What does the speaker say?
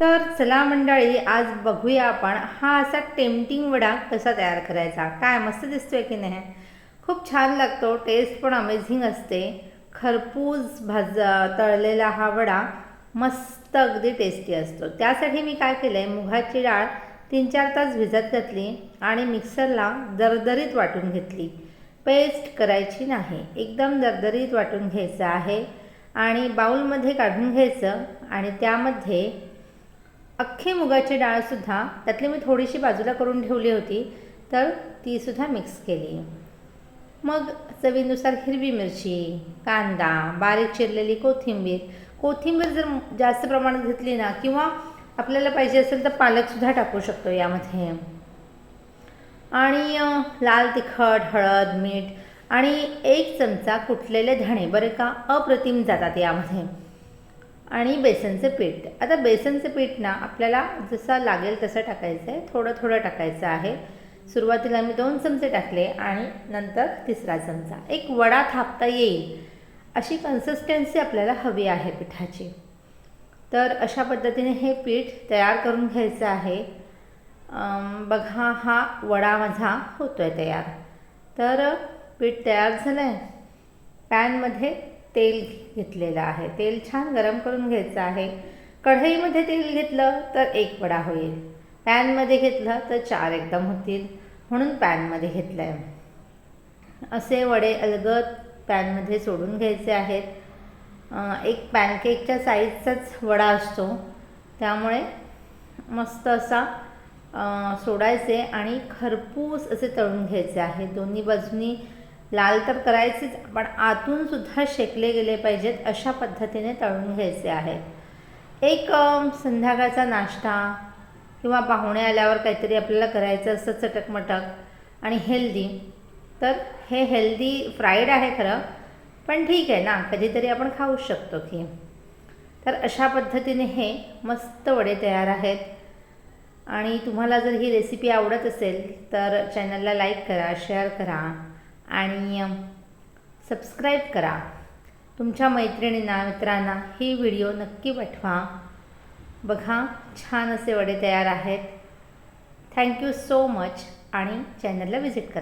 तर चला मंडळी आज बघूया आपण हा असा टेम्पटिंग वडा कसा तयार करायचा. काय मस्त दिसतोय की नाही? खूप छान लागतो टेस्ट पण अमेझिंग असते. खरपूस भाज तळलेला हा वडा मस्त अगदी टेस्टी असतो. त्यासाठी मी काय केलं आहे मुगाची डाळ तीन चार तास भिजत घातली आणि मिक्सरला दरदरीत वाटून घेतली. पेस्ट करायची नाही एकदम दरदरीत वाटून घ्यायचं आहे आणि बाऊलमध्ये काढून घ्यायचं आणि त्यामध्ये अख्खी मुगाची डाळसुद्धा त्यातली मी थोडीशी बाजूला करून ठेवली होती तर तीसुद्धा मिक्स केली. मग चवीनुसार हिरवी मिरची कांदा बारीक चिरलेली कोथिंबीर कोथिंबीर जर जास्त प्रमाणात घेतली ना किंवा आपल्याला पाहिजे असेल तर पालकसुद्धा टाकू शकतो यामध्ये. आणि लाल तिखट हळद मीठ आणि एक चमचा कुटलेले धणे बरे का अप्रतिम जातात यामध्ये. आणि बेसनचं पीठ. आता बेसनचं पीठ ना आपल्याला जसा लागेल तसं टाकायचं आहे. थोडं थोडं टाकायचं आहे. सुरुवातीला मी दोन चमचे टाकले आणि नंतर तिसरा चमचा. एक वडा थापता येईल अशी कन्सिस्टन्सी आपल्याला हवी आहे पिठाची. तर अशा पद्धतीने हे पीठ तयार करून घ्यायचं आहे. बघा हा वडा माझा होतो आहे तयार. तर पीठ तयार झालं आहे पॅनमध्ये तेल घेतलेलं आहे. तेल छान गरम करून घ्यायचं आहे. कढईमध्ये तेल घेतलं तर एक वडा होईल. पॅनमध्ये घेतलं तर चार एकदम होतील. म्हणून पॅनमध्ये घेतलं आहे असे वडे अलगद पॅनमध्ये सोडून घ्यायचे आहेत. एक पॅनकेकच्या साईजचाच वडा असतो. त्यामुळे मस्त असा सोडायचे आणि खरपूस असे तळून घ्यायचे आहे. दोन्ही बाजूनी लाल तर करायचेच पण आतून सुद्धा शेकले गेले पाहिजेत अशा पद्धतीने तळून घ्यायचे आहे. एक संध्याकाळचा नाश्ता किंवा पाहुणे आल्यावर काहीतरी आपल्याला करायचं असतं चटकमटक आणि हेल्दी. तर हे हेल्दी फ्राईड आहे खरं पण ठीक आहे ना कधीतरी आपण खाऊ शकतो की. तर अशा पद्धतीने हे मस्त वडे तयार आहेत. आणि तुम्हाला जर ही रेसिपी आवडत असेल तर चॅनलला लाईक करा शेअर करा. आणि सबस्क्राईब करा. तुमच्या मैत्रिणींना मित्रांना ही व्हिडिओ नक्की पाठवा. बघा छान असे वडे तयार आहेत. थँक्यू सो मच आणि चॅनलला व्हिजिट करा.